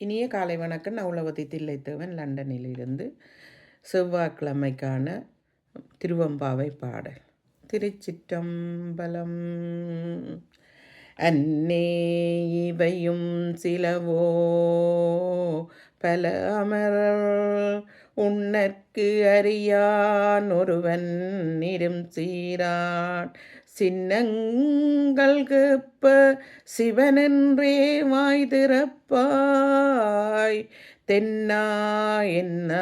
இனிய காலை வணக்கம். நான் உலகத்தை தில்லைத்தேவன் லண்டனிலிருந்து செவ்வாய்க்கிழமைக்கான திருவம்பாவை பாடல். திருச்சிற்றம்பலம். அன்னே இவையும் சிலவோ பல அமர் உன்னற்கு அறியான். ஒருவன் நிரும் சீரான். சின்னங்கள் கேப்ப சிவனென்றே வாய் திறப்பாய். தென்னா என்ன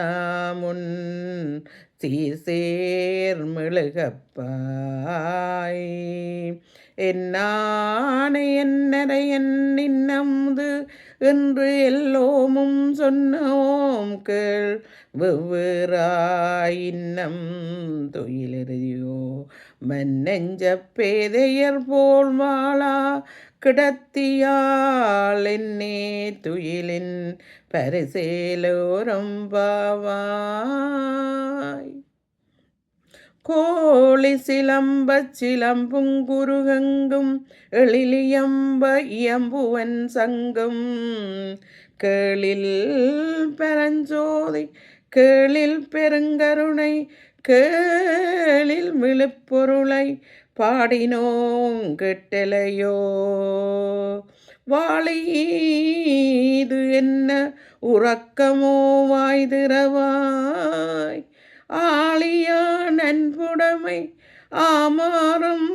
முன் சீசேர் மிளகப்பாய் என்னானை என்னரை என்னின்னமுது என்று எல்லோமும் சொன்னோம் கேள். வெவ்வேறாய் இன்னம் துயிலெறியோ மன்னெஞ்ச பேதையர் போல் மாளா கிடத்தியால் என்னே துயிலின் பரிசேலோரம் பாவாய். கோழி சிலம்பச் சிலம்புங்குருகங்கும் எழிலியம்ப இயம்புவன் சங்கும். கேளில் பெரஞ்சோதி கேளில் பெருங்கருணை கேளில் விழுப்பொருளை பாடினோம் கெட்டலையோ? வாழீது என்ன உறக்கமோ? வாய்திரவாய் ஆளியா நன்புடைமை ஆமாறும்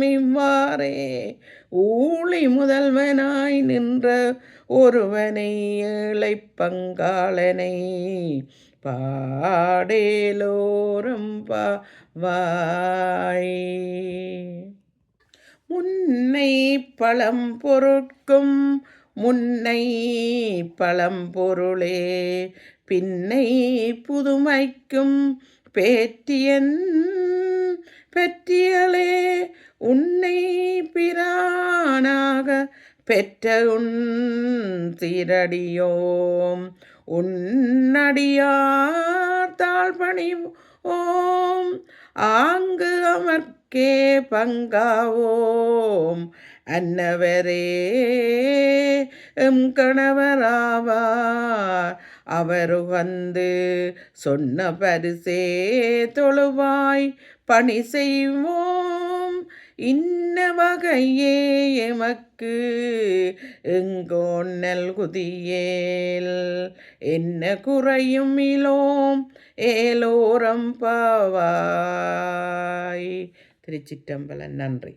இவ்வாறே. ஊழி முதல்வனாய் நின்ற ஒருவனை ஏழை பங்காளனை பாடேலோரம் வாய் முன்னை பழம் பொருட்கும் முன்னை பழம் பொருளே. பின்னை புதுமைக்கும் பேற்றியன் பெற்றியலே உன்னை பிரானாக பெற்ற உன் திரடியோம் உன்னடியார் தாழ்பணி ஓம் ஆங்கு அமர்க்கே பங்காவோம். அன்னவரே எம் கணவராவார். அவர் வந்து சொன்ன பரிசே தொழுவாய். பணி செய்வோம். இன்ன வகையே எமக்கு. எங்கோன்னல் குதியேல் என்ன குறையும் இலோம் ஏலோரம் பாவாய். திருச்சிட்டம்பலன் நன்றி.